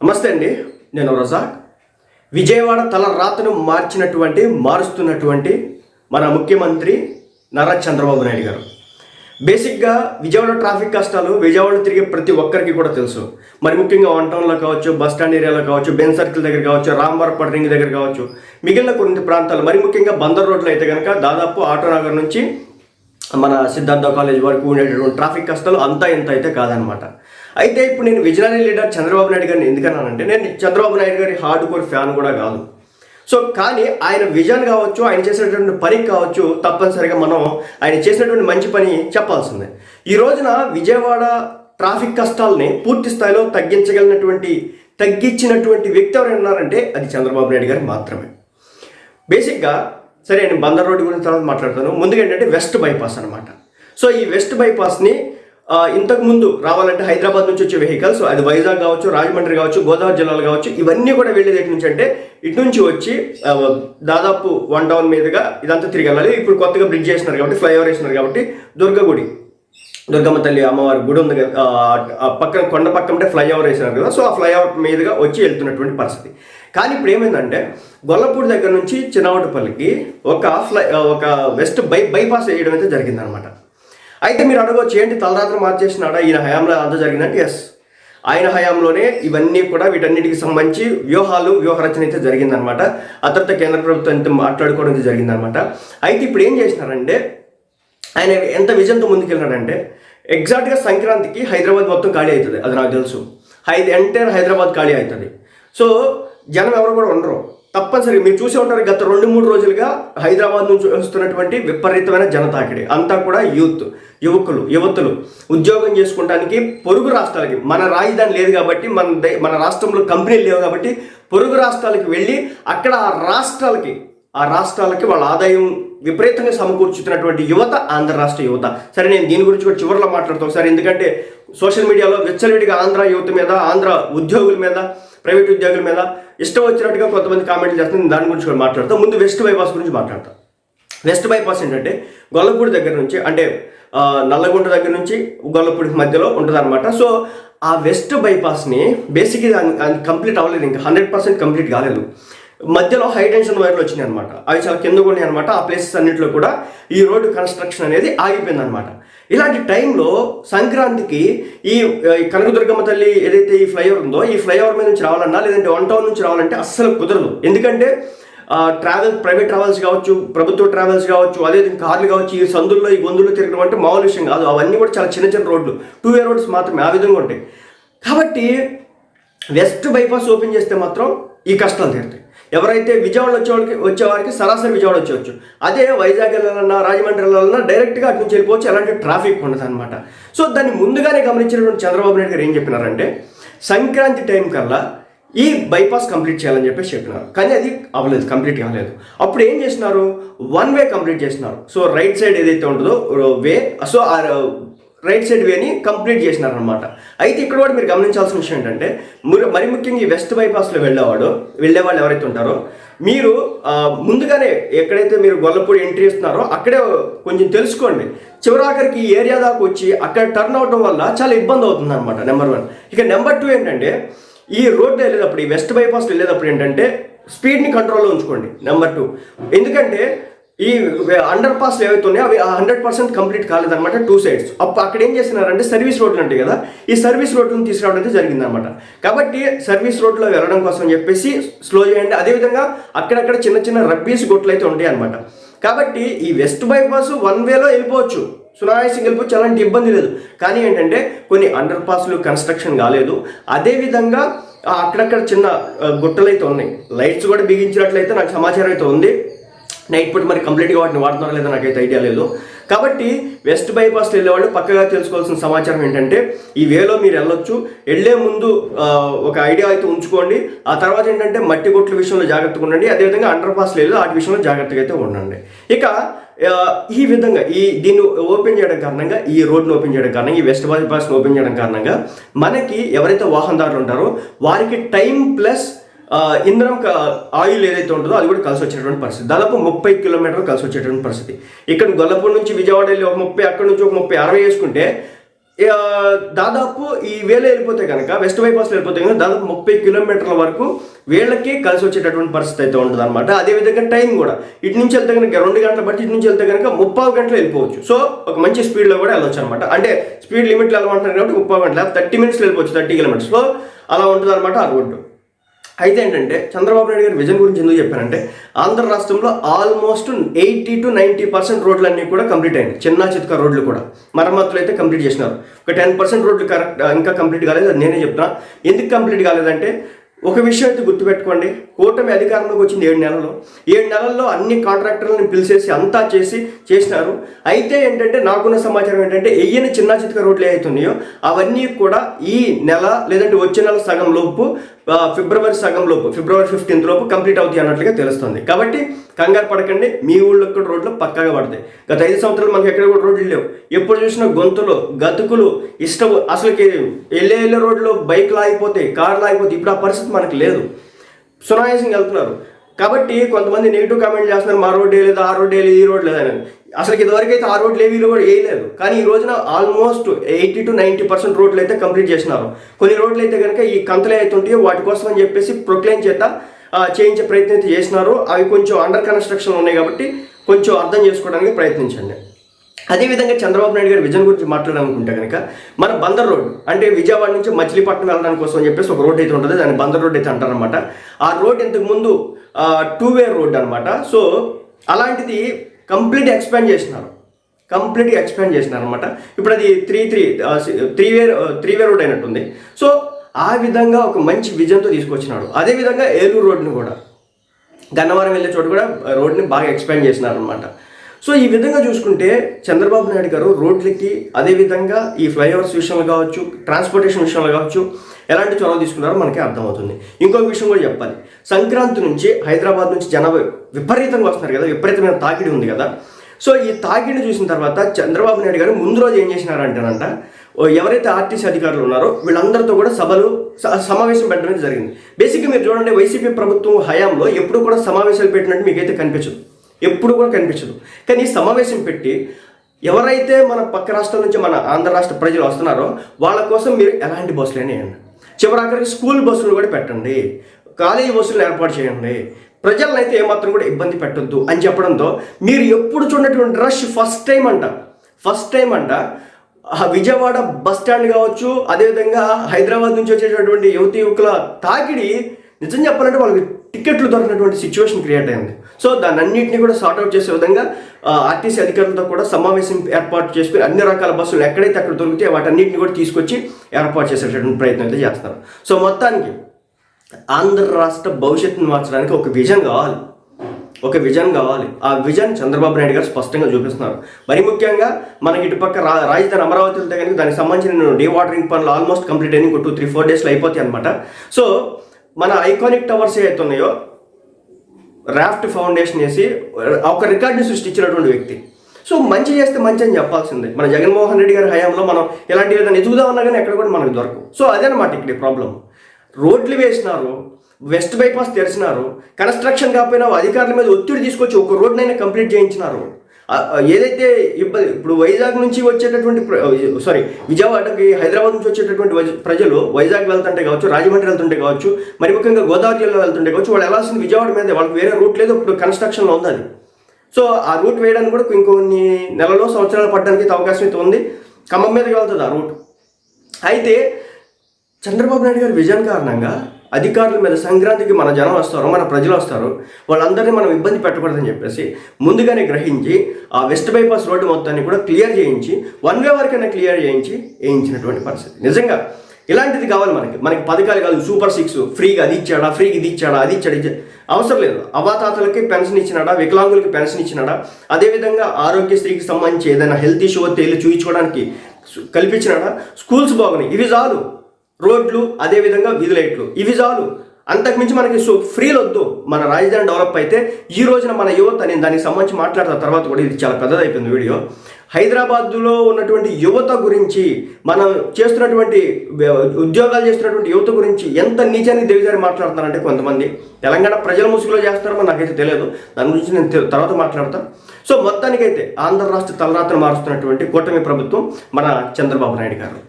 నమస్తే అండి. నేను రజాక్. విజయవాడ తల రాతను మార్చినటువంటి మారుస్తున్నటువంటి మన ముఖ్యమంత్రి నారా చంద్రబాబు నాయుడు గారు. బేసిక్గా విజయవాడ ట్రాఫిక్ కష్టాలు విజయవాడలో తిరిగే ప్రతి ఒక్కరికి కూడా తెలుసు. మరి ముఖ్యంగా వన్ టౌన్లో కావచ్చు బస్ స్టాండ్ ఏరియాలో కావచ్చు బెన్ సర్కిల్ దగ్గర కావచ్చు రాంబర్పట్ రింగ్ దగ్గర కావచ్చు మిగిలిన కొన్ని ప్రాంతాలు. మరి ముఖ్యంగా బందర్ రోడ్లో అయితే కనుక దాదాపు ఆటోనగర్ నుంచి మన సిద్ధార్థ కాలేజ్ వరకు ఉండేటటువంటి ట్రాఫిక్ కష్టాలు అంతా ఇంత అయితే కాదనమాట. అయితే ఇప్పుడు నేను విజనరీ లీడర్ చంద్రబాబు నాయుడు గారిని ఎందుకన్నానంటే నేను చంద్రబాబు నాయుడు గారి హార్డ్ కోర్ ఫ్యాన్ కూడా కాదు. సో కానీ ఆయన విజన్ కావచ్చు ఆయన చేసినటువంటి పని కావచ్చు తప్పనిసరిగా మనం ఆయన చేసినటువంటి మంచి పని చెప్పాల్సిందే. ఈ రోజున విజయవాడ ట్రాఫిక్ కష్టాలని పూర్తి స్థాయిలో తగ్గించగలిగినటువంటి తగ్గించినటువంటి వ్యక్తి ఎవరైనా ఉన్నారంటే అది చంద్రబాబు నాయుడు గారు మాత్రమే. బేసిక్గా సరే నేను బందర్ రోడ్డు గురించి తర్వాత మాట్లాడతాను. ముందుగా ఏంటంటే వెస్ట్ బైపాస్ అనమాట సో ఈ వెస్ట్ బైపాస్ని ఇంతకు ముందు రావాలంటే హైదరాబాద్ నుంచి వచ్చే వెహికల్స్ అది వైజాగ్ కావచ్చు రాజమండ్రి కావచ్చు గోదావరి జిల్లాలు కావచ్చు ఇవన్నీ కూడా వెళ్ళేది ఎటు నుంచి అంటే ఇటు నుంచి వచ్చి దాదాపు వన్ టౌన్ మీదుగా ఇదంతా తిరిగి వెళ్ళాలి. ఇప్పుడు కొత్తగా బ్రిడ్జ్ చేసినారు కాబట్టి ఫ్లైఓవర్ వేసినారు కాబట్టి దుర్గగుడి. దుర్గమ్మ తల్లి అమ్మవారి గుడి ఉంది కదా ఆ, పక్కన కొండ పక్కంటే ఫ్లైఓవర్ వేసినారు కదా సో ఆ ఫ్లైఓవర్ మీదుగా వచ్చి వెళ్తున్నటువంటి పరిస్థితి. కానీ ఇప్పుడు ఏమైందంటే గొల్లపూడి దగ్గర నుంచి చిన్నవటపల్లికి ఒక ఫ్లై ఒక వెస్ట్ బై బైపాస్ వేయడం అయితే జరిగిందనమాట. అయితే మీరు అడగవచ్చు ఏంటి తలరాత్రి మార్చేసినాడా? ఈయన హయాంలో అంతా జరిగిందంటే ఎస్ ఆయన హయాంలోనే ఇవన్నీ కూడా వీటన్నిటికి సంబంధించి వ్యూహాలు వ్యూహరచన అయితే జరిగిందనమాట. ఆ తర్వాత కేంద్ర ప్రభుత్వం అయితే మాట్లాడుకోవడం అయితే జరిగిందనమాట. అయితే ఇప్పుడు ఏం చేసినారంటే ఆయన ఎంత విజయంతో ముందుకెళ్ళాడంటే ఎగ్జాక్ట్గా సంక్రాంతికి హైదరాబాద్ మొత్తం ఖాళీ అవుతుంది అది నాకు తెలుసు. హై ఎంటైర్ హైదరాబాద్ ఖాళీ అవుతుంది. సో జనం ఎవరు కూడా ఉండరు. తప్పనిసరిగా మీరు చూసే ఉంటారు గత రెండు మూడు రోజులుగా హైదరాబాద్ నుంచి వస్తున్నటువంటి విపరీతమైన జనతాకిడి. అంతా కూడా యూత్ యువకులు యువతులు. ఉద్యోగం చేసుకోవడానికి పొరుగు రాష్ట్రాలకి మన రాజధాని లేదు కాబట్టి మన దే- మన రాష్ట్రంలో కంపెనీలు లేవు కాబట్టి పొరుగు రాష్ట్రాలకి వెళ్ళి అక్కడ ఆ రాష్ట్రాలకి ఆ రాష్ట్రాలకి వాళ్ళ ఆదాయం విపరీతంగా సమకూర్చుతున్నటువంటి యువత ఆంధ్ర రాష్ట్ర యువత. సరే నేను దీని గురించి కూడా చివరిలో మాట్లాడతాను ఒకసారి ఎందుకంటే సోషల్ మీడియాలో విచ్చలవిడిగా ఆంధ్ర యువత మీద ఆంధ్ర ఉద్యోగుల మీద ప్రైవేట్ ఉద్యోగుల మీద ఇష్టం వచ్చినట్టుగా కొంతమంది కామెంట్లు చేస్తున్నారు. దాని గురించి కూడా మాట్లాడతాం. ముందు వెస్ట్ బైపాస్ గురించి మాట్లాడతాను వెస్ట్ బైపాస్ ఏంటంటే గొల్లపూడి దగ్గర నుంచి అంటే నల్లగొండ దగ్గర నుంచి గొల్లపూడికి మధ్యలో ఉంటుంది సో ఆ వెస్ట్ బైపాస్ని బేసిక్ కంప్లీట్ అవ్వలేదు. ఇంకా హండ్రెడ్ పర్సెంట్ కంప్లీట్ కాలేదు. మధ్యలో హై టెన్షన్ వైర్లు వచ్చినాయి అనమాట అవి చాలా కింద ఉన్నాయి అనమాట ఆ ప్లేసెస్ అన్నింటిలో కూడా ఈ రోడ్డు కన్స్ట్రక్షన్ అనేది ఆగిపోయింది అనమాట ఇలాంటి టైంలో సంక్రాంతికి ఈ ఈ కనకదుర్గమ్మ తల్లి ఏదైతే ఈ ఫ్లైఓవర్ ఉందో ఈ ఫ్లైఓవర్ మీద నుంచి రావాలన్నా లేదంటే వన్ టౌన్ నుంచి రావాలంటే అస్సలు కుదరదు. ఎందుకంటే ట్రావెల్ ప్రైవేట్ ట్రావెల్స్ కావచ్చు ప్రభుత్వ ట్రావెల్స్ కావచ్చు అదే కార్లు కావచ్చు ఈ సందుల్లో ఈ గొంతుల్లో తిరగడం అంటే మామూలు విషయం కాదు. అవన్నీ కూడా చాలా చిన్న చిన్న రోడ్లు. టూ వే రోడ్స్ మాత్రమే ఆ విధంగా ఉంటాయి. కాబట్టి వెస్ట్ బైపాస్ ఓపెన్ చేస్తే మాత్రం ఈ కష్టాలు తీరుతాయి. ఎవరైతే విజయవాడ వచ్చేవాళ్ళకి వచ్చేవారికి సరాసరి విజయవాడ వచ్చేవచ్చు అదే వైజాగ్ వెళ్ళాలన్నా రాజమండ్రి వెళ్ళాలన్నా డైరెక్ట్గా అటు నుంచి వెళ్ళిపోవచ్చు. ఎలాంటి ట్రాఫిక్ ఉండదు అనమాట సో దాన్ని ముందుగానే గమనించినటువంటి చంద్రబాబు నాయుడు గారు ఏం చెప్పినారంటే సంక్రాంతి టైం కల్లా ఈ బైపాస్ కంప్లీట్ చేయాలని చెప్పేసి చెప్పినారు. కానీ అది అవ్వలేదు కంప్లీట్ కాలేదు అప్పుడు ఏం చేసినారు? వన్ వే కంప్లీట్ చేసినారు. సో రైట్ సైడ్ ఏదైతే ఉంటుందో వే సో ఆ రైట్ సైడ్ వేని కంప్లీట్ చేసినారనమాట అయితే ఇక్కడ కూడా మీరు గమనించాల్సిన విషయం ఏంటంటే మీరు మరి ముఖ్యంగా ఈ వెస్ట్ బైపాస్లో వెళ్ళేవాడు వెళ్ళే వాళ్ళు ఎవరైతే ఉంటారో మీరు ముందుగానే ఎక్కడైతే మీరు గొల్లపూడి ఎంట్రీ ఇస్తున్నారో అక్కడే కొంచెం తెలుసుకోండి. చివరాఖరికి ఈ ఏరియా దాకా వచ్చి అక్కడ టర్న్ అవడం వల్ల చాలా ఇబ్బంది అవుతుంది అనమాట నెంబర్ వన్. ఇక నెంబర్ టూ ఏంటంటే ఈ రోడ్డు వెళ్ళేటప్పుడు ఈ వెస్ట్ బైపాస్ వెళ్ళేటప్పుడు ఏంటంటే స్పీడ్ని కంట్రోల్లో ఉంచుకోండి నెంబర్ టూ. ఎందుకంటే ఈ అండర్ పాస్లు ఏవైతే ఉన్నాయో అవి హండ్రెడ్ పర్సెంట్ కంప్లీట్ కాలేదన్నమాట టూ సైడ్స్ అప్పుడు అక్కడ ఏం చేస్తున్నారంటే సర్వీస్ రోడ్లు ఉంటాయి కదా ఈ సర్వీస్ రోడ్లను తీసుకురావడం అయితే జరిగిందనమాట కాబట్టి సర్వీస్ రోడ్లో వెళ్ళడం కోసం చెప్పేసి స్లో చేయండి. అదేవిధంగా అక్కడక్కడ చిన్న చిన్న రబ్బీస్ గొట్లు అయితే ఉంటాయి అనమాట కాబట్టి ఈ వెస్ట్ బైపాస్ వన్ వేలో వెళ్ళిపోవచ్చు. సునాయాసంగా వెళ్ళిపోవచ్చు అలాంటి ఇబ్బంది లేదు. కానీ ఏంటంటే కొన్ని అండర్ పాస్లు కన్స్ట్రక్షన్ కాలేదు. అదేవిధంగా అక్కడక్కడ చిన్న గుట్టలు అయితే ఉన్నాయి. లైట్స్ కూడా బిగించినట్లయితే నాకు సమాచారం అయితే ఉంది. నైట్ పూట మరి కంప్లీట్గా వాటిని వాడుతున్నారో లేదో నాకైతే ఐడియా లేదు. కాబట్టి వెస్ట్ బైపాస్ వెళ్ళేవాళ్ళు పక్కగా తెలుసుకోవాల్సిన సమాచారం ఏంటంటే ఈ వేలో మీరు వెళ్ళొచ్చు. వెళ్ళే ముందు ఒక ఐడియా అయితే ఉంచుకోండి. ఆ తర్వాత ఏంటంటే మట్టి గుట్ల విషయంలో జాగ్రత్తగా ఉండండి. అదేవిధంగా అండర్ పాస్ లేదు వాటి విషయంలో జాగ్రత్తగా అయితే ఉండండి. ఇక ఈ విధంగా ఈ దీన్ని ఓపెన్ చేయడం కారణంగా ఈ రోడ్ను ఓపెన్ చేయడం కారణంగా ఈ వెస్ట్ బైపాస్ని ఓపెన్ చేయడం కారణంగా మనకి ఎవరైతే వాహనదారులు ఉంటారో వారికి టైం ప్లస్ ఇంధనం ఆయిల్ ఏదైతే ఉంటుందో అది కూడా కలిసి వచ్చేటువంటి పరిస్థితి. దాదాపు ముప్పై కిలోమీటర్లు కలిసి వచ్చేటువంటి పరిస్థితి. ఇక్కడ గొల్లపూడి నుంచి విజయవాడ వెళ్ళి ఒక ముప్పై అక్కడ నుంచి ఒక ముప్పై అరవై వేసుకుంటే దాదాపు ఈ వేళ వెళ్ళిపోతే కనుక వెస్ట్ బైపాస్లో వెళ్ళిపోతే కనుక దాదాపు ముప్పై కిలోమీటర్ల వరకు వీళ్ళకి కలిసి వచ్చేటటువంటి పరిస్థితి అయితే ఉంటుంది అనమాట అదేవిధంగా టైం కూడా. ఇటు నుంచి వెళ్తే కనుక రెండు గంటల బట్టి ఇటు నుంచి వెళ్తే కనుక ముప్పై గంటలు వెళ్ళిపోవచ్చు. సో ఒక మంచి స్పీడ్లో కూడా వెళ్ళొచ్చు అనమాట అంటే స్పీడ్ లిమిట్లు వెళ్ళమంటున్నారు కాబట్టి ముప్పై గంటల థర్టీ మినిట్స్లో వెళ్ళిపోవచ్చు థర్టీ కిలోమీటర్స్లో అలా ఉంటుంది అనమాట ఆ రోడ్డు. అయితే ఏంటంటే చంద్రబాబు నాయుడు గారి విజన్ గురించి ఎందుకు చెప్పారంటే ఆంధ్ర రాష్ట్రంలో almost eighty to ninety percent రోడ్లన్నీ కూడా కంప్లీట్ అయింది చిన్న చిత్క రోడ్లు కూడా. మరమ్మతులు అయితే కంప్లీట్ చేసినారు. ఒక టెన్ పర్సెంట్ రోడ్లు కరెక్ట్ ఇంకా కంప్లీట్ కాలేదు అది నేనే చెప్తున్నా. ఎందుకు కంప్లీట్ కాలేదంటే ఒక విషయం అయితే గుర్తుపెట్టుకోండి. కూటమి అధికారంలోకి వచ్చింది ఏడు నెలలు ఏడు నెలల్లో అన్ని కాంట్రాక్టర్లను పిలిచేసి అంతా చేసి చేసినారు. అయితే ఏంటంటే నాకున్న సమాచారం ఏంటంటే ఎయ్యని చిన్న చిత్క రోడ్లు ఏవైతున్నాయో అవన్నీ కూడా ఈ నెల లేదంటే వచ్చే నెల సగం లోపు ఫిబ్రవరి సగం లోపు ఫిబ్రవరి ఫిఫ్టీన్త్ లోపు కంప్లీట్ అవుతాయి అన్నట్లుగా తెలుస్తుంది. కాబట్టి కంగారు పడకండి మీ ఊళ్ళో కూడా రోడ్లు పక్కాగా పడతాయి. గత ఐదు సంవత్సరాలు మనకి ఎక్కడ కూడా రోడ్లు లేవు. ఎప్పుడు చూసినా గొంతులు గతుకులు ఇష్టం అసలుకి వెళ్ళే వెళ్ళే రోడ్లో బైక్లు ఆగిపోతాయి కార్లు ఆగిపోతాయి. ఇప్పుడు ఆ పరిస్థితి మనకి లేదు. సునాయాసంగా వెళ్తున్నారు. కాబట్టి కొంతమంది నెగిటివ్ కామెంట్ చేస్తున్నారు మా రోడ్ లేదు ఆ రోడ్ లేదు ఈ రోడ్ లేదని అసలు ఇదివరకు అయితే ఆ రోడ్లు ఏవి కూడా వేయలేదు కానీ ఈ రోజున almost eighty to ninety percent రోడ్లు అయితే కంప్లీట్ చేసినారు. కొన్ని రోడ్లు అయితే కనుక ఈ కంతలే అయితే ఉంటాయో వాటి కోసం అని చెప్పేసి ప్రొక్లైన్ చేత చేయించే ప్రయత్నం అయితే చేసినారు. అవి కొంచెం అండర్ కన్స్ట్రక్షన్ ఉన్నాయి కాబట్టి కొంచెం అర్థం చేసుకోవడానికి ప్రయత్నించండి. అదేవిధంగా చంద్రబాబు నాయుడు గారి విజన్ గురించి మాట్లాడాలనుకుంటే కనుక మన బందర్ రోడ్ అంటే విజయవాడ నుంచి మచిలీపట్నం వెళ్ళడానికి కోసం అని చెప్పేసి ఒక రోడ్ అయితే ఉంటుంది దాన్ని బందర్ రోడ్ అయితే అంటారనమాట ఆ రోడ్ ఇంతకుముందు టూ వే రోడ్ అనమాట సో అలాంటిది కంప్లీట్ ఎక్స్పాండ్ చేసినారు. కంప్లీట్గా ఎక్స్పాండ్ చేసినారు అనమాట ఇప్పుడు అది three three three way three way road అయినట్టుంది. సో ఆ విధంగా ఒక మంచి విజన్తో తీసుకొచ్చినాడు. అదేవిధంగా ఏలూరు రోడ్ని కూడా గన్నవరం వెళ్ళే చోటు కూడా రోడ్ని బాగా ఎక్స్పాండ్ చేసినారు అనమాట సో ఈ విధంగా చూసుకుంటే చంద్రబాబు నాయుడు గారు రోడ్లకి అదేవిధంగా ఈ ఫ్లైఓవర్స్ విషయంలో కావచ్చు ట్రాన్స్పోర్టేషన్ విషయంలో కావచ్చు ఎలాంటి చొరవ తీసుకున్నారో మనకి అర్థమవుతుంది. ఇంకొక విషయం కూడా చెప్పాలి. సంక్రాంతి నుంచి హైదరాబాద్ నుంచి జనాభా విపరీతంగా వస్తున్నారు కదా విపరీతమైన తాకిడి ఉంది కదా. సో ఈ తాకిడి చూసిన తర్వాత చంద్రబాబు నాయుడు గారు ముందు రోజు ఏం చేసినారంటేనంట ఓ ఎవరైతే ఆర్టీసీ అధికారులు ఉన్నారో వీళ్ళందరితో కూడా సభలు స- సమావేశం పెట్టడం జరిగింది. బేసిక్గా మీరు చూడండి వైసీపీ ప్రభుత్వం హయాంలో ఎప్పుడు కూడా సమావేశాలు పెట్టినట్టు మీకైతే కనిపించదు. ఎప్పుడు కూడా కనిపించదు. కానీ ఈ సమావేశం పెట్టి ఎవరైతే మన పక్క రాష్ట్రం నుంచి మన ఆంధ్ర రాష్ట్ర ప్రజలు వస్తున్నారో వాళ్ళ కోసం మీరు ఎలాంటి బస్సులు వేయండి. చివరాఖరికి స్కూల్ బస్సులు కూడా పెట్టండి. కాలేజీ బస్సులు ఏర్పాటు చేయండి. ప్రజలను అయితే ఏమాత్రం కూడా ఇబ్బంది పెట్టొద్దు అని చెప్పడంతో మీరు ఎప్పుడు చూడనటువంటి రష్ ఫస్ట్ టైం అంట. ఫస్ట్ టైం అంట. విజయవాడ బస్ స్టాండ్ కావచ్చు అదేవిధంగా హైదరాబాద్ నుంచి వచ్చేటటువంటి యువతి యువకుల తాకిడి నిజం చెప్పాలంటే వాళ్ళకి టికెట్లు దొరికినటువంటి సిచ్యువేషన్ క్రియేట్ అయింది. సో దాన్ని అన్నింటినీ కూడా సార్ట్అవుట్ చేసే విధంగా ఆర్టీసీ అధికారులతో కూడా సమావేశం ఏర్పాటు చేసుకుని అన్ని రకాల బస్సులు ఎక్కడైతే అక్కడ దొరికితే వాటన్నిటిని కూడా తీసుకొచ్చి ఏర్పాటు చేసేటటువంటి ప్రయత్నం అయితే చేస్తారు సో మొత్తానికి ఆంధ్ర రాష్ట్ర భవిష్యత్తును మార్చడానికి ఒక విజన్ కావాలి. ఒక విజన్ కావాలి. ఆ విజన్ చంద్రబాబు నాయుడు గారు స్పష్టంగా చూపిస్తున్నారు. మరి ముఖ్యంగా మనకి ఇటుపక్క రా రాజధాని అమరావతి వెళ్తే కనుక దానికి సంబంధించిన డీ వాటరింగ్ పనులు ఆల్మోస్ట్ కంప్లీట్ అయ్యి ఇంకో టూ త్రీ ఫోర్ డేస్లో అయిపోతాయి అనమాట సో మన ఐకానిక్ టవర్స్ ఏవైతే ఉన్నాయో రాఫ్ట్ ఫౌండేషన్ వేసి ఒక రికార్డుని సృష్టించినటువంటి వ్యక్తి. సో మంచి చేస్తే మంచి అని చెప్పాల్సిందే. మన జగన్మోహన్ రెడ్డి గారి హయాంలో మనం ఇలాంటి ఏదైనా ఎదుగుదామన్నా కానీ ఎక్కడ కూడా మనకు దొరకవు. సో అదనమాట ఇక్కడ ప్రాబ్లం రోడ్లు వేసినారు వెస్ట్ బైపాస్ తెరిచినారు కన్స్ట్రక్షన్ కాకపోయినా అధికారుల మీద ఒత్తిడి తీసుకొచ్చి ఒక రోడ్నైనా కంప్లీట్ చేయించినారు. ఏదైతే ఇబ్బంది ఇప్పుడు వైజాగ్ నుంచి వచ్చేటటువంటి సారీ విజయవాడకి హైదరాబాద్ నుంచి వచ్చేటటువంటి ప్రజలు వైజాగ్ వెళ్తుంటే కావచ్చు రాజమండ్రి వెళ్తుంటే కావచ్చు మరి ముఖ్యంగా గోదావరి జిల్లా వెళ్తుంటే కావచ్చు వాళ్ళు వెళ్ళాల్సింది విజయవాడ మీద వాళ్ళకి వేరే రూట్ లేదు ఇప్పుడు కన్స్ట్రక్షన్లో ఉంది అది సో ఆ రూట్ వేయడానికి కూడా ఇంకొన్ని నెలలో సంవత్సరాలు పడడానికి అయితే అవకాశం అయితే ఉంది. ఖమ్మం మీదకి వెళ్తుంది ఆ రూట్. అయితే చంద్రబాబు నాయుడు గారి విజయం కారణంగా అధికారుల మీద సంక్రాంతికి మన జనం వస్తారు మన ప్రజలు వస్తారు వాళ్ళందరినీ మనం ఇబ్బంది పెట్టకూడదని చెప్పేసి ముందుగానే గ్రహించి ఆ వెస్ట్ బైపాస్ రోడ్డు మొత్తాన్ని కూడా క్లియర్ చేయించి వన్ వే వరకైనా క్లియర్ చేయించి వేయించినటువంటి పరిస్థితి. నిజంగా ఇలాంటిది కావాలి మనకి. మనకి పథకాలు కాదు సూపర్ సిక్స్ ఫ్రీగా అది ఇచ్చాడా ఫ్రీగా ఇది ఇచ్చాడా అది ఇచ్చాడు అవసరం లేదు. అవాతాతలకి పెన్షన్ ఇచ్చినాడా వికలాంగులకి పెన్షన్ ఇచ్చినాడా అదేవిధంగా ఆరోగ్యశ్రీకి సంబంధించి ఏదైనా హెల్త్ ఇష్యూ వస్తే వెళ్ళి చూయించుకోవడానికి కల్పించినాడా స్కూల్స్ బాగున్నాయి. ఇవి చాలు. రోడ్లు అదేవిధంగా వీధి లైట్లు. ఇవి చాలు. అంతకుమించి మనకి సో ఫ్రీలు వద్దు. మన రాజధాని డెవలప్ అయితే ఈ రోజున మన యువత నేను దానికి సంబంధించి మాట్లాడిన తర్వాత కూడా ఇది చాలా పెద్దదైపోయింది వీడియో. హైదరాబాద్లో ఉన్నటువంటి యువత గురించి మనం చేస్తున్నటువంటి ఉద్యోగాలు చేస్తున్నటువంటి యువత గురించి ఎంత నీచాన్ని దిగజారి మాట్లాడుతున్నారంటే కొంతమంది. తెలంగాణ ప్రజల ముసుగులో చేస్తారో నాకైతే తెలియదు. దాని గురించి నేను తర్వాత మాట్లాడతాను సో మొత్తానికైతే ఆంధ్ర రాష్ట్ర తలరాతను మారుస్తున్నటువంటి కూటమి ప్రభుత్వం మన చంద్రబాబు నాయుడు గారు.